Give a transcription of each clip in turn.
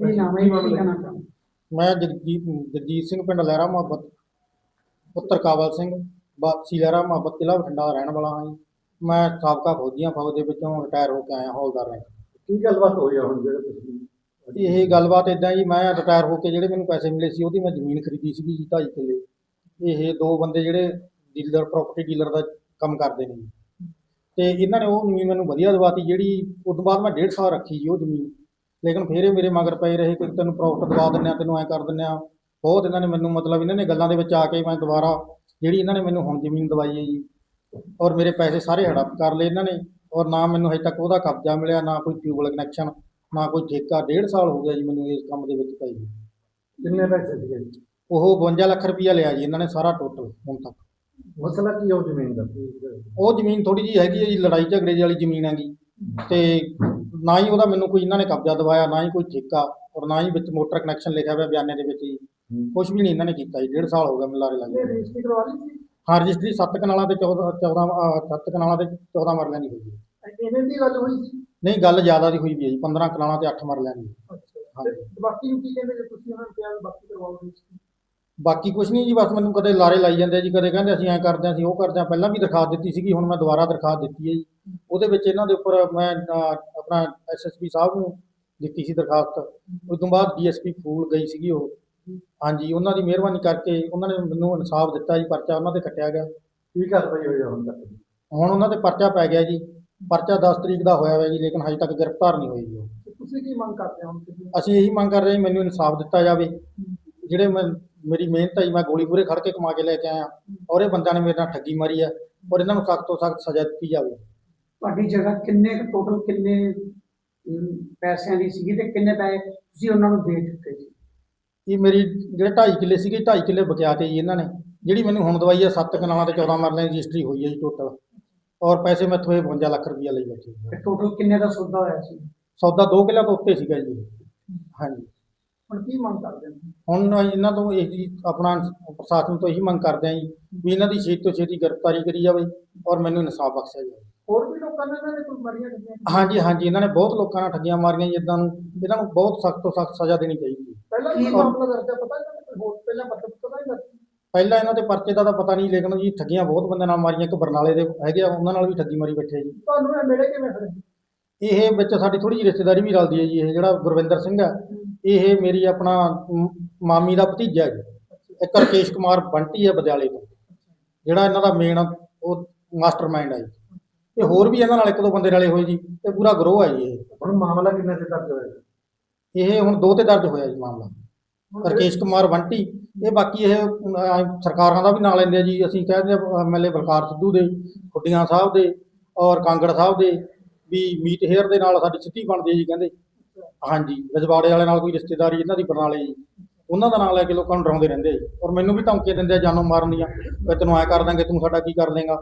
ਕੀ ਨਾਮ ਹੈ ਜੀ? ਕੀ ਕਹਿਣਾ ਚਾਹੁੰਦੇ? ਮੈਂ ਜਗਜੀਤ ਜਗਜੀਤ ਸਿੰਘ ਪਿੰਡ ਲਹਿਰਾ ਮੁਹੱਬਤ ਪੁੱਤਰ ਕਾਬਲ ਸਿੰਘ ਵਾਸੀ ਲਹਿਰਾ ਮੁਹੱਬਤ ਜ਼ਿਲ੍ਹਾ ਬਠਿੰਡਾ ਦਾ ਰਹਿਣ ਵਾਲਾ ਹਾਂ ਜੀ। ਮੈਂ ਸਾਬਕਾ ਫੌਜੀਆਂ ਫੌਜ ਦੇ ਵਿੱਚੋਂ ਰਿਟਾਇਰ ਹੋ ਕੇ ਆਇਆ ਹੌਲਦਾਰ ਰੈਂਕ ਕੀ ਗੱਲਬਾਤ ਹੋਈ ਆ ਹੁਣ ਜਿਹੜੇ ਤੁਸੀਂ ਇਹ ਗੱਲਬਾਤ ਇਦਾਂ ਜੀ ਮੈਂ ਰਿਟਾਇਰ ਹੋ ਕੇ ਜਿਹੜੇ ਮੈਨੂੰ ਪੈਸੇ ਮਿਲੇ ਸੀ ਉਹਦੀ ਮੈਂ ਜ਼ਮੀਨ ਖਰੀਦੀ ਸੀਗੀ ਜੀ ਢਾਈ ਕਿੱਲੇ। ਇਹ ਦੋ ਬੰਦੇ ਜਿਹੜੇ ਡੀਲਰ ਪ੍ਰਾਪਰਟੀ ਡੀਲਰ ਦਾ ਕੰਮ ਕਰਦੇ ਨੇ ਤੇ ਇਹਨਾਂ ਨੇ ਉਹ ਜ਼ਮੀਨ ਮੈਨੂੰ ਵਧੀਆ ਦਵਾਤੀ ਜਿਹੜੀ ਉਸ ਤੋਂ ਬਾਅਦ ਮੈਂ ਡੇਢ ਸਾਲ ਰੱਖੀ ਜੀ ਉਹ ਜ਼ਮੀਨ। ਲੇਕਿਨ ਫਿਰ ਇਹ ਮੇਰੇ ਮਗਰ ਪਏ ਰਹੇ ਕਿ ਤੈਨੂੰ ਪ੍ਰੋਫਿਟ ਦਵਾ ਦਿੰਦੇ ਆ ਤੈਨੂੰ ਐ ਕਰ ਦਿੰਦੇ ਆ। ਬਹੁਤ ਇਹਨਾਂ ਨੇ ਮੈਨੂੰ ਮਤਲਬ ਇਹਨਾਂ ਨੇ ਗੱਲਾਂ ਦੇ ਵਿੱਚ ਆ ਕੇ ਮੈਂ ਦੁਬਾਰਾ ਜਿਹੜੀ ਇਹਨਾਂ ਨੇ ਮੈਨੂੰ ਹੁਣ ਜ਼ਮੀਨ ਦਵਾਈ ਹੈ ਜੀ ਔਰ ਮੇਰੇ ਪੈਸੇ ਸਾਰੇ ਹੜਪ ਕਰ ਲਏ ਇਹਨਾਂ ਨੇ ਔਰ ਨਾ ਮੈਨੂੰ ਹਜੇ ਤੱਕ ਉਹਦਾ ਕਬਜ਼ਾ ਮਿਲਿਆ ਨਾ ਕੋਈ ਟਿਊਬਲ ਕਨੈਕਸ਼ਨ ਨਾ ਕੋਈ ਠੇਕਾ। ਡੇਢ ਸਾਲ ਹੋ ਗਿਆ ਜੀ ਮੈਨੂੰ ਇਸ ਕੰਮ ਦੇ ਵਿੱਚ ਪਈ। ਕਿੰਨੇ ਪੈਸੇ ਸੀਗੇ ਜੀ? ਉਹ 52 ਲੱਖ ਰੁਪਈਆ ਲਿਆ ਜੀ ਇਹਨਾਂ ਨੇ ਸਾਰਾ ਟੋਟਲ ਹੁਣ ਤੱਕ। ਮਸਲਾ ਕੀ ਆ ਉਹ ਜ਼ਮੀਨ ਦਾ? ਉਹ ਜ਼ਮੀਨ ਥੋੜੀ ਜੀ ਹੈਗੀ ਹੈ ਜੀ ਲੜਾਈ ਝਗੜੇ ਵਾਲੀ ਜ਼ਮੀਨ ਹੈਗੀ। ਤੇ ਨਾ ਹੀ ਉਹਦਾ ਮੈਨੂੰ ਕੋਈ ਇਹਨਾਂ ਨੇ ਕਬਜ਼ਾ ਦਵਾਇਆ ਨਾ ਹੀ ਕੋਈ ਠੇਕਾ ਔਰ ਨਾ ਹੀ ਵਿੱਚ ਮੋਟਰ ਕਨੈਕਸ਼ਨ ਲਿਖਿਆ ਹੋਇਆ ਬਿਆਨੇ ਦੇ ਵਿੱਚ ਜੀ ਕੁਝ ਵੀ ਨਹੀਂ ਇਹਨਾਂ ਨੇ ਕੀਤਾ ਜੀ ਡੇਢ ਸਾਲ ਹੋ ਗਿਆ ਮੈਨੂੰ ਲਾਰੇ ਲੱਗੇ ਰਜਿਸਟਰੀ ਕਰਵਾ ਲਈ ਸੀ? ਹਾਂ ਰਜਿਸਟਰੀ 7 ਕਨਾਲਾਂ ਤੇ 14 14 7 ਕਨਾਲਾਂ ਤੇ 14 ਮਰਲਿਆਂ ਦੀ ਹੋਈ ਹੈ। ਇਹਨੇ ਦੀ ਗੱਲ ਹੋਈ ਸੀ? ਨਹੀਂ ਗੱਲ ਜ਼ਿਆਦਾ ਦੀ ਹੋਈ ਵੀ ਹੈ ਜੀ 15 ਕਨਾਲਾਂ ਤੇ 8 ਮਰਲਿਆਂ ਦੀ। ਅੱਛਾ। ਤੇ ਬਾਕੀ ਨੂੰ ਕੀ ਕਹਿੰਦੇ ਜੇ ਤੁਸੀਂ ਉਹਨਾਂ ਨੂੰ ਕਿਹਾ ਵੀ ਬਾਕੀ ਕਰਵਾਓ ਰਜਿਸਟਰੀ? ਬਾਕੀ ਕੁਝ ਨਹੀਂ ਜੀ ਬਸ ਮੈਨੂੰ ਕਦੇ ਲਾਰੇ ਲਾਈ ਜਾਂਦੇ ਆ ਜੀ ਕਦੇ ਕਹਿੰਦੇ ਅਸੀਂ ਐਂ ਕਰਦੇ ਹਾਂ ਅਸੀਂ ਉਹ ਕਰਦੇ ਹਾਂ ਪਹਿਲਾਂ ਵੀ ਦਰਖਾਸਤ ਦਿੱਤੀ ਸੀਗੀ ਹੁਣ ਮੈਂ ਦੁਬਾਰਾ ਦਰਖਾਸਤ ਦਿੱਤੀ ਹੈ ਜੀ। ਉਹਦੇ ਵਿੱਚ ਇਹਨਾਂ ਦੇ ਉੱਪਰ ਮੈਂ ਅਹ, ਆਪਣਾ ਐਸਐਸਪੀ ਸਾਹਿਬ ਨੂੰ ਦਿੱਤੀ ਸੀ ਦਰਖਾਸਤ। ਉਸ ਤੋਂ ਬਾਅਦ ਡੀਐਸਪੀ ਫੂਲ ਗਈ ਸੀਗੀ ਉਹ। ਹਾਂਜੀ ਉਹਨਾਂ ਦੀ ਮਿਹਰਬਾਨੀ ਕਰਕੇ ਉਹਨਾਂ ਨੇ ਮੈਨੂੰ ਇਨਸਾਫ ਦਿੱਤਾ ਜੀ ਪਰਚਾ ਉਹਨਾਂ ਤੇ ਕੱਟਿਆ ਗਿਆ। ਕੀ ਕਾਰਵਾਈ ਹੋਈ ਆ ਹੁਣ ਤੱਕ? ਹੁਣ ਉਹਨਾਂ ਤੇ ਪਰਚਾ ਪੈ ਗਿਆ ਜੀ। ਪਰਚਾ 10 ਤਰੀਕ ਦਾ ਹੋਇਆ ਹੋਇਆ ਜੀ ਲੇਕਿਨ ਹਜੇ ਤੱਕ ਗ੍ਰਿਫਤਾਰ ਨਹੀਂ ਹੋਈ ਜੀ ਉਹ। ਤੁਸੀਂ ਕੀ ਮੰਗ ਕਰਦੇ ਹੋ ਹੁਣ ਤੁਸੀਂ? ਅਸੀਂ ਇਹੀ ਮੰਗ ਕਰ ਰਹੇ ਹਾਂ ਮੈਨੂੰ ਇਨਸਾਫ ਦਿੱਤਾ ਜਾਵੇ। ਜਿਹੜੇ ਮੈਂ ਮੇਰੀ ਮਿਹਨਤ ਜੀ ਮੈਂ ਗੋਲੀ ਪੂਰੇ ਖੜ ਕੇ ਕਮਾ ਕੇ ਲੈ ਕੇ ਆਇਆ। ਔਰ ਇਹ ਬੰਦਿਆਂ ਨੇ ਮੇਰੇ ਨਾਲ ਠੱਗੀ ਮਾਰੀ ਹੈ ਔਰ ਇਹਨਾਂ ਨੂੰ ਸਖਤ ਤੋਂ ਸਖਤ ਸਜ਼ਾ ਦਿੱਤੀ ਜਾਵੇ। ਤੁਹਾਡੀ ਜਗ੍ਹਾ ਕਿੰਨੇ ਟੋਟਲ ਕਿੰਨੇ ਅਮ, ਪੈਸਿਆਂ ਦੀ ਸੀਗੀ ਤੇ ਕਿੰਨੇ ਪੈਸੇ ਤੁਸੀਂ ਉਹਨਾਂ ਨੂੰ ਦੇ ਚੁੱਕੇ ਸੀ? ਇਹ ਮੇਰੀ ਜਿਹੜੇ 2.5 ਕਿੱਲੇ ਸੀਗੇ 2.5 ਕਿੱਲੇ ਬਕਿਆ ਤੇ ਜੀ ਇਹਨਾਂ ਨੇ। ਜਿਹੜੀ ਮੈਨੂੰ ਹੁਣ ਦਵਾਈ ਹੈ 7 ਕਨਾਲਾਂ ਤੇ 14 ਮਰਲੇ ਦੀ ਰਜਿਸਟਰੀ ਹੋਈ ਹੈ ਜੀ ਟੋਟਲ ਔਰ ਪੈਸੇ ਮੈਥੋਂ ਇਹ 52 ਲੱਖ ਰੁਪਈਆ ਲਈ ਬੈਠੇ ਜੀ। ਤੇ ਟੋਟਲ ਕਿੰਨੇ ਦਾ ਸੌਦਾ ਹੋਇਆ ਸੀ? ਸੌਦਾ 2 ਕਿੱਲਿਆਂ ਤੋਂ ਉੱਤੇ ਸੀਗਾ ਜੀ। ਹਾਂਜੀ। ਹੁਣ ਕੀ ਮੰਗ ਕਰਦੇ ਹੁਣ ਇਹਨਾਂ ਤੋਂ ਇਹ ਜੀ ਆਪਣਾ ਪ੍ਰਸ਼ਾਸਨ ਤੋਂ ਇਹੀ ਮੰਗ ਕਰਦੇ ਆਂ ਜੀ ਵੀ ਇਹਨਾਂ ਦੀ ਛੇਤੀ ਤੋਂ ਛੇਤੀ ਗ੍ਰਿਫਤਾਰੀ ਕਰੀ ਜਾਵੇ ਔਰ ਮੈਨੂੰ ਇਨਸਾਫ ਬਖਸ਼ਿਆ ਜਾਵੇ। ਹੋਰ ਵੀ ਲੋਕਾਂ ਨੇ ਇਹਨਾਂ ਨੇ ਕੋਈ ਮਰੀਆਂ ਦਿੱਤੀਆਂ ਹਾਂਜੀ ਹਾਂਜੀ ਇਹਨਾਂ ਨੇ ਬਹੁਤ ਲੋਕਾਂ ਨਾਲ ਠੱਗੀਆਂ ਮਾਰੀਆਂ ਜੀ ਇਦਾਂ ਨੂੰ। ਇਹਨਾਂ ਨੂੰ ਬਹੁਤ ਸਖਤ ਤੋਂ ਸਖਤ ਸਜ਼ਾ ਦੇਣੀ ਚਾਹੀਦੀ ਹੈ। ਪਹਿਲਾਂ ਕੀ ਮਾਮਲਾ ਦਰਜ ਹੈ? ਪਤਾ ਇਹਨਾਂ ਨੇ ਕੋਈ ਹੋਰ ਪਹਿਲਾਂ ਪਤਾ ਪਤਾ ਨਹੀਂ ਪਹਿਲਾਂ ਇਹਨਾਂ ਦੇ ਪਰਚੇ ਦਾ ਤਾਂ ਪਤਾ ਨਹੀਂ ਲੇਕਿਨ ਜੀ ਠੱਗੀਆਂ ਬਹੁਤ ਬੰਦੇ ਨਾਲ ਮਾਰੀਆਂ। ਇੱਕ ਬਰਨਾਲੇ ਦੇ ਹੈਗੇ ਆ ਉਹਨਾਂ ਨਾਲ ਵੀ ਠੱਗੀ ਮਾਰੀ ਬੈਠੇ ਜੀ। ਤੁਹਾਨੂੰ ਇਹ ਮਿਲੇ ਕਿਵੇਂ ਫਿਰ ਇਹ ਵਿੱਚ ਸਾਡੀ ਥੋੜੀ ਜਿਹੀ ਰਿਸ਼ਤੇਦਾਰੀ ਵੀ ਰਲਦੀ ਹੈ ਜੀ ਇਹ ਜਿਹੜਾ ਗੁਰਵਿੰਦਰ ਸਿੰਘ ਹੈ ਇਹ ਮੇਰੀ ਆਪਣਾ ਮ- ਮਾਮੀ ਦਾ ਭਤੀਜਾ ਹੈ ਜੀ। ਇੱਕ ਰਕੇਸ਼ ਕੁਮਾਰ ਬੰਟੀ ਹੈ ਬਦਿਆਲੇ ਤੋਂ। ਜਿਹੜਾ ਇਹਨਾਂ ਦਾ ਮੇਨ ਉਹ ਮਾਸਟਰਮਾਈਂਡ ਹੈ ਜੀ। ਤੇ ਹੋਰ ਵੀ ਇਹਨਾਂ ਨਾਲ ਇੱਕ ਦੋ ਬੰਦੇ ਰਲੇ ਹੋਏ ਜੀ ਤੇ ਪੂਰਾ ਗਰੋਹ ਹੈ ਜੀ ਇਹ। ਹੁਣ ਮਾਮਲਾ ਕਿੰਨੇ ਦੇ ਦਰਜ ਹੋਇਆ ਜੀ? ਇਹ ਹੁਣ ਦੋ ਤੇ ਦਰਜ ਹੋਇਆ ਜੀ ਮਾਮਲਾ। ਰਕੇਸ਼ ਕੁਮਾਰ ਬੰਟੀ ਇਹ ਬਾਕੀ ਇਹ ਅਹ, ਸਰਕਾਰਾਂ ਦਾ ਵੀ ਨਾਂ ਲੈਂਦੇ ਆ ਜੀ। ਅਸੀਂ ਕਹਿੰਦੇ ਆ ਐਮਐਲਏ ਬਲਕਾਰ ਸਿੱਧੂ ਦੇ ਖੁੱਡੀਆਂ ਸਾਹਿਬ ਦੇ ਔਰ ਕਾਂਗੜ ਸਾਹਿਬ ਦੇ ਵੀ ਮੀਤ ਹੇਅਰ ਦੇ ਨਾਲ ਸਾਡੀ ਸਿੱਧੀ ਬਣਦੀ ਹੈ ਜੀ ਕਹਿੰਦੇ। ਹਾਂਜੀ ਰਜਵਾੜੇ ਵਾਲੇ ਨਾਲ ਕੋਈ ਰਿਸ਼ਤੇਦਾਰੀ ਇਹਨਾਂ ਦੀ ਬਰਨਾਲੇ ਜੀ ਉਹਨਾਂ ਦਾ ਨਾਂ ਲੈ ਕੇ ਲੋਕਾਂ ਨੂੰ ਡਰਾਉਂਦੇ ਰਹਿੰਦੇ। ਆ ਜੀ ਔਰ ਮੈਨੂੰ ਵੀ ਧਮਕੀਆਂ ਦਿੰਦੇ ਆ ਜਾਨੋਂ ਮਾਰਨ ਦੀਆਂ ਵੀ ਤੈਨੂੰ ਐ ਕਰ ਦਾਂਗੇ ਤੂੰ ਸਾਡਾ ਕੀ ਕਰ ਦੇਂਗਾ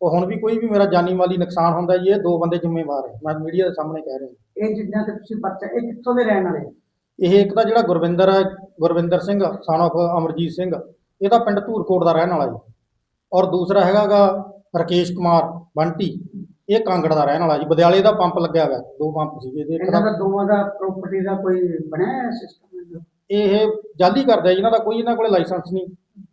ਉਹ ਹੁਣ ਵੀ ਕੋਈ ਵੀ ਮੇਰਾ ਜਾਨੀ ਮਾਲੀ ਨੁਕਸਾਨ ਹੁੰਦਾ ਜੀ ਇਹ ਦੋ ਬੰਦੇ ਜ਼ਿੰਮੇਵਾਰ ਹੈ। ਮੈਂ ਮੀਡੀਆ ਦੇ ਸਾਹਮਣੇ ਕਹਿ ਰਿਹਾ। ਇਹ ਜਿੱਦਾਂ ਤੇ ਤੁਸੀਂ ਬੱਚਾ ਇਹ ਕਿੱਥੋਂ ਦੇ ਰਹਿਣ ਵਾਲੇ? ਇਹ ਇੱਕ ਤਾਂ ਜਿਹੜਾ ਗੁਰਵਿੰਦਰ ਹੈ ਗੁਰਵਿੰਦਰ ਸਿੰਘ son of ਅਮਰਜੀਤ ਸਿੰਘ ਇਹਦਾ ਪਿੰਡ ਧੂਰਕੋਟ ਦਾ ਰਹਿਣ ਵਾਲਾ ਜੀ। ਔਰ ਦੂਸਰਾ ਹੈਗਾਗਾ ਰਕੇਸ਼ ਕੁਮਾਰ ਬੰਟੀ। ਇਹ ਕਾਂਗੜ ਦਾ ਰਹਿਣ ਵਾਲਾ ਜੀ ਬਦਿਆਲੇ ਦਾ ਪੰਪ ਲੱਗਿਆ ਹੋਇਆ ਦੋ ਪੰਪ ਸੀਗੇ ਤੇ ਇੱਕ ਇਹਨਾਂ ਤਾਂ ਦਾ ਦੋਵਾਂ ਦਾ ਪ੍ਰਾਪਰਟੀ ਦਾ ਕੋਈ ਬਣਿਆ ਸਿਸਟਮ ਇਹ ਜਾਲੀ ਕਰਦੇ ਆ ਜੀ, ਇਹਨਾਂ ਦਾ ਕੋਈ ਇਹਨਾਂ ਕੋਲੇ ਲਾਇਸੈਂਸ ਨਹੀਂ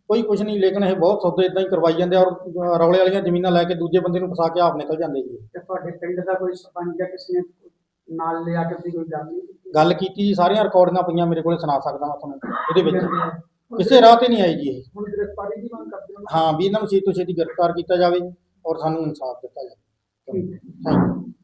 ਕੋਈ ਕੁਝ ਨਹੀਂ ਲੇਕਿਨ ਇਹ ਬਹੁਤ ਸੌਦੇ ਇਦਾਂ ਹੀ ਕਰਵਾਈ ਜਾਂਦੇ ਆ ਔਰ ਰੌਲੇ ਵਾਲੀਆਂ ਜ਼ਮੀਨਾਂ ਲੈ ਕੇ ਦੂਜੇ ਬੰਦੇ ਨੂੰ ਫਸਾ ਕੇ ਆਪ ਨਿਕਲ ਜਾਂਦੇ ਜੀ। ਤੇ ਤੁਹਾਡੇ ਪਿੰਡ ਦਾ ਕੋਈ ਸਰਪੰਚ ਜਾਂ ਕਿਸੇ ਨੇ ਨਾਲ ਲਿਆ ਕੇ ਤੁਸੀਂ ਕੋਈ ਗੱਲ ਨਹੀਂ ਕੀਤੀ? ਗੱਲ ਕੀਤੀ ਜੀ ਸਾਰੀਆਂ ਰਿਕਾਰਡਿੰਗਾਂ ਪਈਆਂ ਮੇਰੇ ਕੋਲੇ ਸੁਣਾ ਸਕਦਾ ਮੈਂ ਤੁਹਾਨੂੰ ਇਹਦੇ ਵਿੱਚ। ਕਿਸੇ ਰਾਹ ਤੇ ਨਹੀਂ ਆਈ ਜੀ ਇਹ। ਹੁਣ ਗ੍ਰਿਫਤਾਰੀ ਦੀ ਮੰਗ ਕਰਦੇ ਹੋ ਹਾਂ ਵੀ ਇਹਨਾਂ ਨੂੰ ਛੇਤੀ ਤੋਂ ਛੇਤੀ ਗ੍ਰਿਫਤਾਰ ਕੀਤਾ ਜਾਵੇ ਔਰ ਸਾਨੂੰ ਇਨਸਾਫ ਦਿੱਤਾ ਜਾਵੇ। ਠੀਕ ਹੈ ਥੈਂਕ ਯੂ